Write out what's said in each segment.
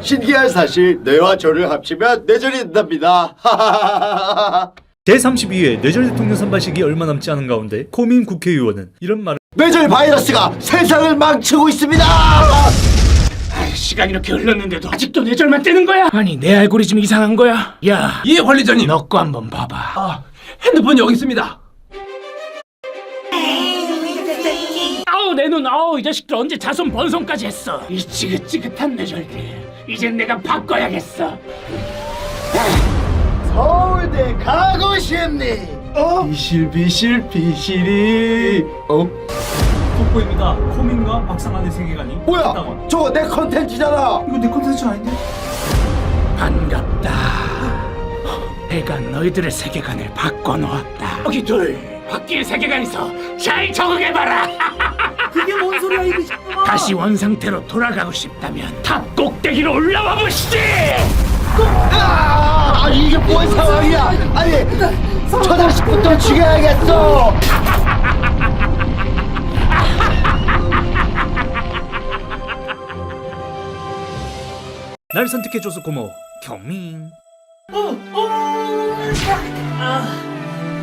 신기한 사실 뇌와 저를 합치면 뇌절이 된답니다. 제32회 뇌절 대통령 선발식이 얼마 남지 않은 가운데 코민 국회의원은 이런 말을 뇌절 바이러스가 세상을 망치고 있습니다. 시간 이렇게 흘렀는데도 아직도 뇌절만 뜨는 거야? 아니 내 알고리즘이 이상한 거야? 야, 예 관리자님 너거 한번 봐봐. 아 핸드폰 여기 있습니다 내 눈, 아우 이 자식들 언제 자손 번성까지 했어? 이 지긋지긋한 뇌절들. 이젠 내가 바꿔야겠어. 서울대 가고 싶니? 어? 비실 비실 비실이 어? 속보입니다 코민과 박상한의 세계관이 뭐야? 저거 내 컨텐츠잖아. 이거 내 콘텐츠 아닌데? 반갑다. 내가 너희들의 세계관을 바꿔놓았다. 여기 둘, 바뀐 세계관에서 잘 적응해봐라. 그게 뭔 소리야 이게 다시 원상태로 돌아가고 싶다면 탑 꼭대기로 올라와 보시지. 아, 이게 뭔 상황이야? 아니, 저 자식부터 죽여야겠어. 날 선택해줘서 고마워 경민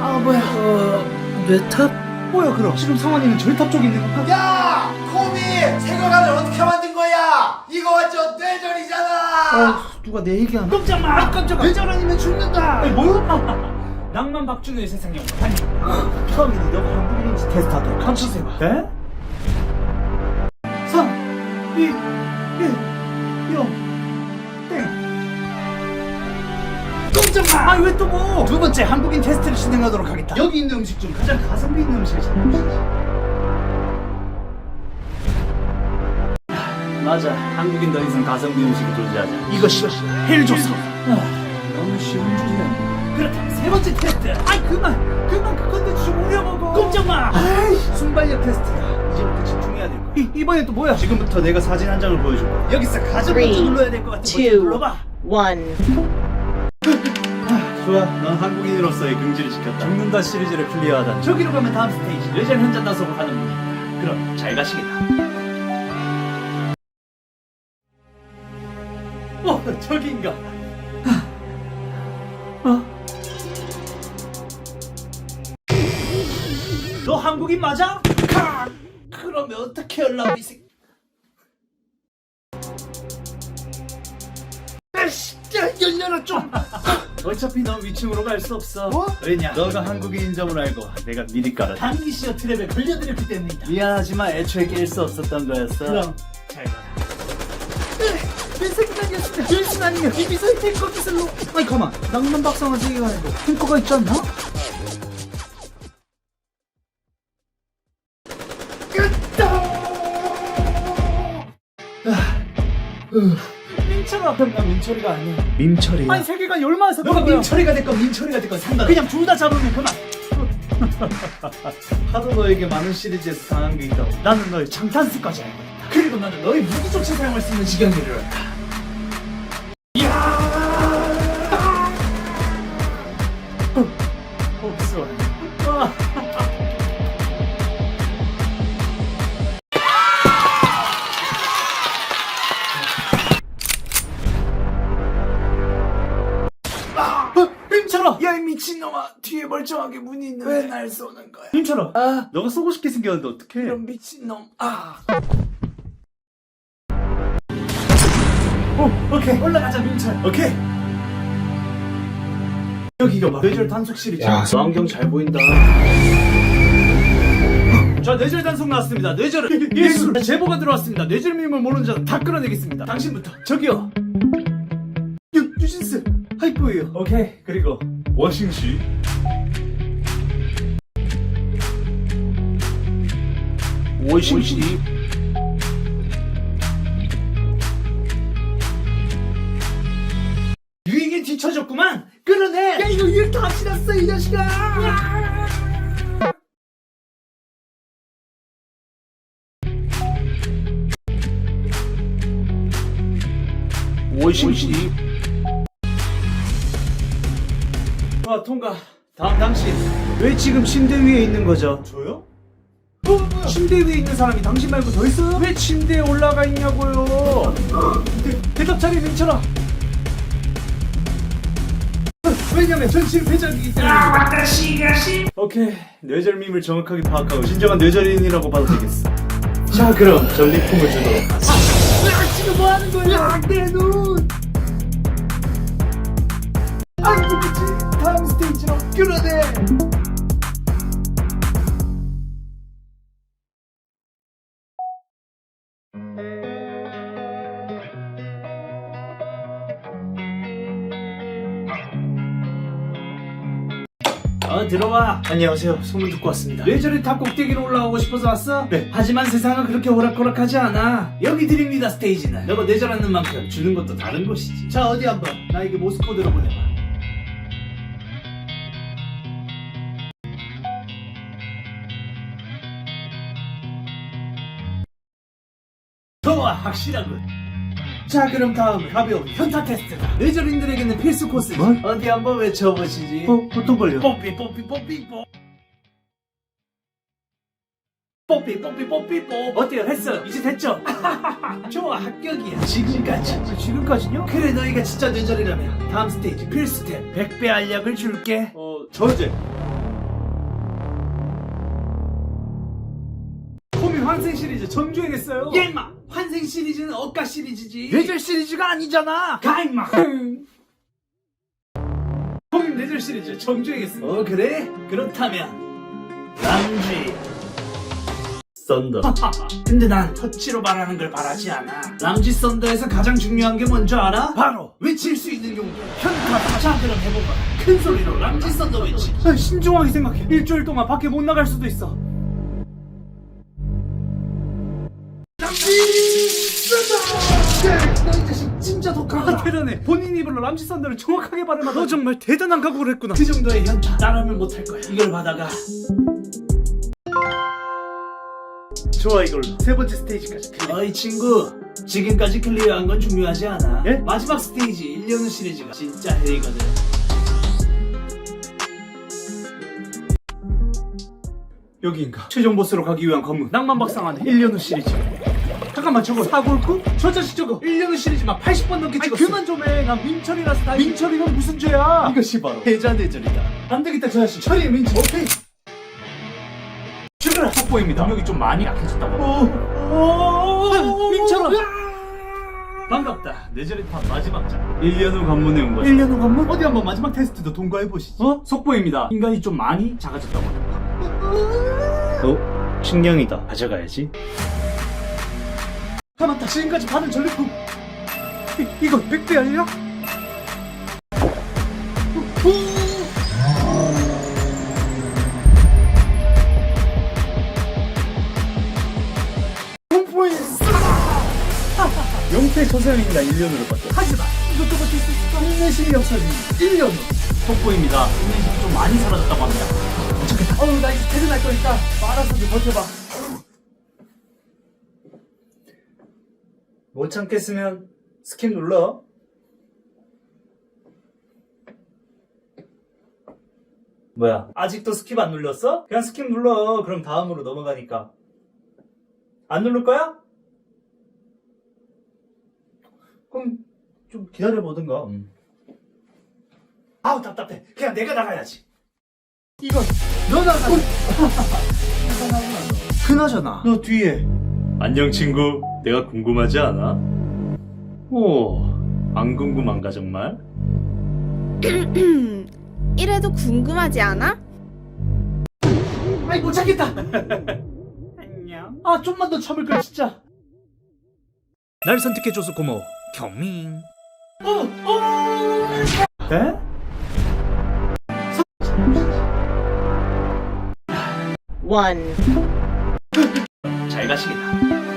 아 뭐야 어... 뇌탑? 뭐야 그럼 지금 성환이는 절탑 쪽에 있는 건가? 야, 코미 세계관을 어떻게 만든 거야? 이거 완전 뇌절이잖아. 아 누가 내 얘기하나? 깜짝마! 아 깜짝아! 뇌절 아니면 죽는다! 아니 뭐야? 낭만 박준호의 세상이 처음이니 너가 한국인인지 테스트하도록 감시세 봐 네? 3 2 1 0 깜짝마! 아니 왜 또 뭐? 두 번째 한국인 테스트를 진행하도록 하겠다. 여기 있는 음식 중 가장 가성비 있는 음식을 찾아주시지 맞아. 한국인 더 이상 가성비 음식이 존재하지 않아. 이것이 헬조선. 너무 쉬운 주제네 그렇다면 세 번째 테스트. 아이 그만. 그만 그 컨텐츠 좀 올려보고 꼼짝마. 아이. 순발력 테스트다. 이제부터 집중해야 될 거야. 이, 이번엔 또 뭐야? 지금부터 내가 사진 한 장을 보여줄 거야. 여기서 가장 먼저 Three, 눌러야 될 것 같아 먼저 two, 눌러봐. one. 좋아 넌 한국인으로서의 긍지를 지켰다. 죽는다 시리즈를 클리어하다니 저기로 가면 다음 스테이지. 레전 현장 단속을 하는 분이다 그럼 잘 가시겠다. 어 저기인가? 어? 너 한국인 맞아? 카! 그러면 어떻게 하려고 이 새끼? 아씨 야, 열려라 좀 어차피 넌 위층으로 갈 수 없어. 뭐? 왜냐? 너가 한국인인 점을 알고 내가 미리 깔아 단기시어 트랩에 걸려들었기 때문이다. 미안하지만 애초에 깰 수 없었던 거였어. 그럼 잘 가라 내 생각이었으면 열심 아니면 비비서의 탱커 기술로. 아니 가만. 낭만 박상한 세계관에도 탱커가 있지 않나? 민철아 나 민철이가 아니야 민철이야 아니 세계관이 얼마나 서 너가 민철이가 됐건 민철이가 됐건 상관 그냥 둘 다 잡으면 그만 하도 너에게 많은 시리즈에서 당한 게 있다고 나는 너의 장탄수까지 알고 있다 그리고 나는 너의 무기조차 사용할 수 있는 지경에 이르렀다 이야 복수원 아. 멀쩡하게 문이 있는데 왜날 쏘는 거야? 민철아! 아, 너가 쏘고 싶게 생겼는데 어떡해? 이런 미친놈, 아! 오, 오케이, 올라가자, 민철! 오케이! 여기 이거 봐, 뇌절 단속실이지? 야, 너 안경 잘 보인다. 자, 뇌절 단속 나왔습니다. 뇌절 예술! 제보가 들어왔습니다. 뇌절 미임을 모르는 자는 다 끌어내겠습니다. 당신부터, 저기요! 유, 유진스! 하이포예요. 오케이. 그리고 워싱시. 워싱시. 유행에 뒤처졌구만. 끌어내. 야 이거 일다 지났어 이 자식아. 워싱시. 아 통과 다음 당신 왜 지금 침대 위에 있는 거죠? 저요? 침대 위에 있는 사람이 당신 말고 더 있어요? 왜 침대에 올라가 있냐고요? 대, 대답 잘해 민철아. 왜냐면 전신 회전이기 때문에. 오케이 뇌절밈을 정확하게 파악하고 진정한 뇌절인이라고 봐도 되겠어. 자 그럼 전리품을 주도록 하자. 지금 뭐 하는 거야? 내 눈. 안 죽겠지? 다음 스테이지로 끌어내. 들어와. 안녕하세요. 소문 듣고 왔습니다. 뇌절이 탑 꼭대기로 올라오고 싶어서 왔어? 네. 하지만 세상은 그렇게 오락가락하지 않아. 여기 드립니다 스테이지는. 너가 뇌절하는 만큼 주는 것도 다른 것이지. 자 어디 한번. 나에게 모스 코드로 보내봐. 좋아 확실하군 자 그럼 다음은 가벼운 현타 테스트다 뇌절인들에게는 필수 코스지 어디 한번 외쳐보시지 어? 어떤 걸요? 뽀삐 뽀삐 뽀삐 뽀 뽀삐 뽀삐 뽀삐 뽀 어때요 했어 이제 됐죠? 좋아 합격이야 지금까지 지금까지요? 그래 너희가 진짜 뇌절이라면 다음 스테이지 필수 템 100배 알약을 줄게 어 저제 코미 환생 시리즈 정주행했어요. 예 임마! 환생 시리즈는 억가 시리즈지. 뇌절 시리즈가 아니잖아. 가 임마. 코미 뇌절 시리즈 정주행했어. 어 그래? 그렇다면 람쥐 썬더. 근데 난 터치로 말하는 걸 바라지 않아. 람쥐 썬더에서 가장 중요한 게 뭔지 알아? 바로 외칠 수 있는 용도. 현타. 자 그럼 해보자. 큰 소리로 람쥐 썬더 외치. 신중하게 생각해. 일주일 동안 밖에 못 나갈 수도 있어. 자식 진짜 독하다 대단해 본인 입으로 람지 썬더를 정확하게 발음하다. 너 정말 대단한 각오를 했구나. 그 정도의 현타 따라하면 못할 거야. 이걸 받아가. 좋아 이걸로. 세 번째 스테이지까지 어이 친구. 지금까지 클리어한 건 중요하지 않아. 예? 마지막 스테이지 1년 후 시리즈가 진짜 해이거든. 여기인가? 최종 보스로 가기 위한 검문 낭만박상 안에 1년 후 시리즈 잠깐만 저거. 사골국? 저 자식 저거. 1년 후 시리즈 막 80번 넘게 찍었어. 그만 좀해난 민철이라서 다 민철이는 무슨 죄야? 이것이 바로. 해자대절이다. 안 되겠다 저 자식. 철이의 민철. 오케이. 죽어라 속보입니다. 능력이 좀 많이 약해졌다고. 오, 민철아. 반갑다. 뇌절이탑 마지막 장. 1년 후 관문에 온 거지. 1년 후 관문? 어디 한번 마지막 테스트도 통과해보시지. 어? 속보입니다. 인간이 좀 많이 작아졌다고 어? 신경이다. 가져가야지 아 맞다 지금까지 받은 전리품 이, 이거 100배 아니야? 공포했어 영태 선생님이나 1년으로 받죠 하지마 이것도 버틸 수 있을까? 인내심이 없어진 1년. 속보입니다. 인내심이 좀 많이 사라졌다고 합니다. 어우 나 이제 퇴근할 거니까 알아서 좀 버텨봐 못 참겠으면 스킵 눌러. 뭐야? 아직도 스킵 안 눌렀어? 그냥 스킵 눌러. 그럼 다음으로 넘어가니까. 안 누를 거야? 그럼 좀 기다려 보든가. 아우 답답해. 그냥 내가 나가야지. 이건 너 나가. 그나저나 너 뒤에 안녕 친구. 내가 궁금하지 않아? 오, 안 궁금한가 정말? 이래도 궁금하지 않아? 아이 못 찾겠다. 안녕. 아 좀만 더 참을 걸 진짜. 날 선택해줘서 고마워. 경민. 에? 원. 잘 가시겠다.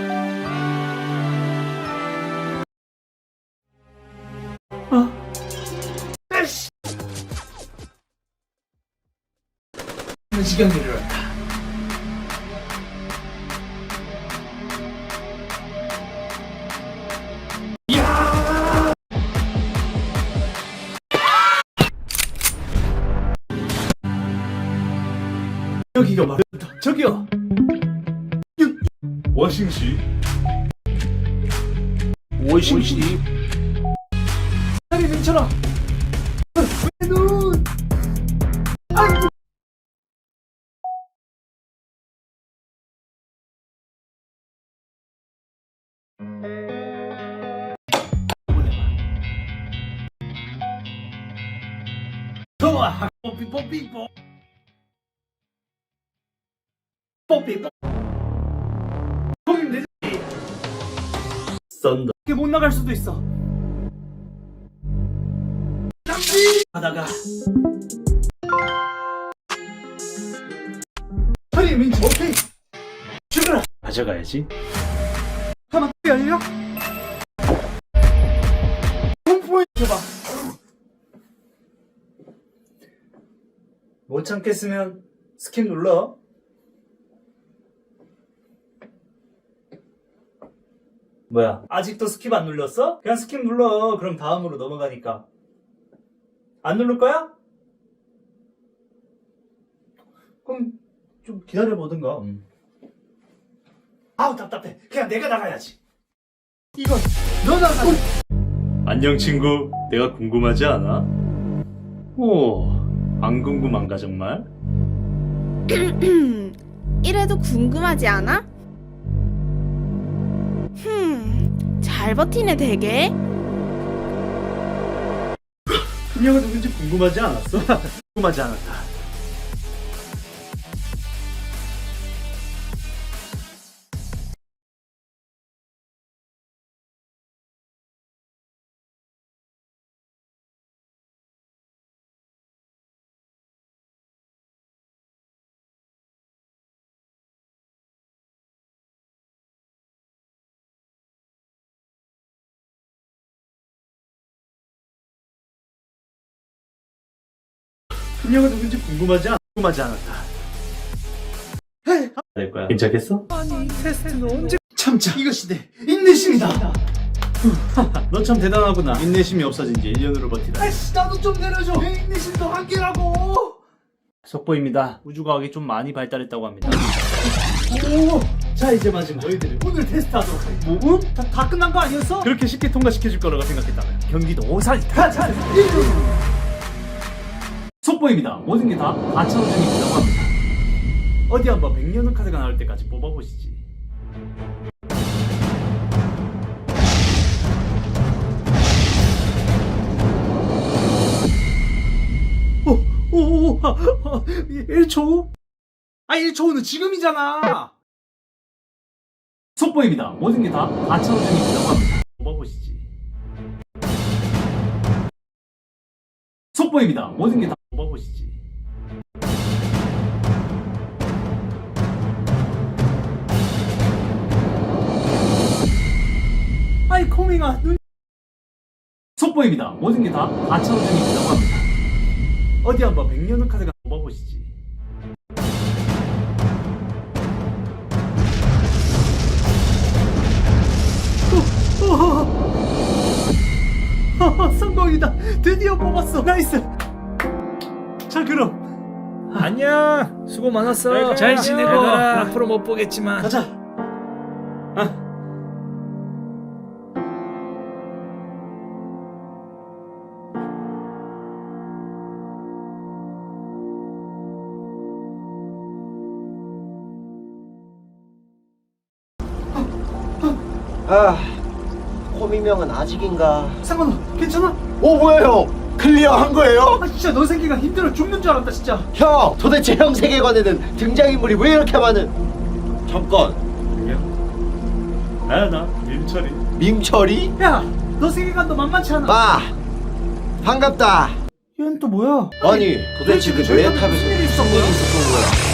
지경이 이르렀다. 여기가 바로 저기요. 워싱시. 오이싱시. 아니 민철아 썬더. 이렇게 못 나갈 수도 있어. 낭비 하다가. 허리 민지 오케이. 죽어라 가져가야지. 가만 열려 못 참겠으면 스킵 눌러. 뭐야? 아직도 스킵 안 눌렀어? 그냥 스킵 눌러. 그럼 다음으로 넘어가니까. 안 누를 거야? 그럼 좀 기다려 보든가. 아우 답답해. 그냥 내가 나가야지. 이건 너 나가 안녕 친구. 내가 궁금하지 않아? 오 안 궁금한가 정말? 이래도 궁금하지 않아? 흠, 잘 버티네 되게. 그녀가 누군지 궁금하지 않았어? 궁금하지 않았다 그녀가 누군지 궁금하지 않... 궁금하지 않았다. 될 거야. 괜찮겠어? 테스트는 언제 참자 이것이 내 인내심이다. 너 참 대단하구나. 인내심이 없어진 지 1년으로 버티다. 아이씨 나도 좀 내려줘. 내 인내심도 한계라고. 속보입니다. 우주과학이 좀 많이 발달했다고 합니다. 오 자 이제 마지막. 너희들이 오늘 테스트하도록 하겠다. 뭐? 다, 다 끝난 거 아니었어? 그렇게 쉽게 통과시켜줄 거라고 생각했다면 경기도 오산이다. 가자 속보입니다. 모든 게 다 4천원 중에 있다고 합니다. 어디 한번 100년의 카드가 나올 때까지 뽑아보시지. 오오오 1초? 아 1초는 지금이잖아! 속보입니다. 모든 게 다 4천원 중에 있다고 합니다. 뽑아보시지 속보입니다. 모든 게 다 뽑아보시지. 아이 코밍아 눈 속보입니다. 모든 게다 4천원 중에 있다고 합니다. 어디 한번 100년의 카드가 뽑아보시지 성공이다. 드디어 뽑았어. 나이스. 자 그럼. 안녕. 수고 많았어. 잘 지내고. 앞으로 못 보겠지만. 가자. 아 코미명은 아직인가? 상관없 괜찮아? 오 뭐야 형? 클리어 한 거예요? 아 진짜 너 생기가 힘들어 죽는 줄 알았다 진짜. 형! 도대체 형 세계관에는 등장인물이 왜 이렇게 많은? 잠깐. 나야 나. 민철이. 민철이? 야 너 세계관도 만만치 않아. 마! 반갑다. 얘는 또 뭐야? 아니 도대체 그 뇌 탑에서 무슨 일이 있었던 무슨 일이 있었던 거야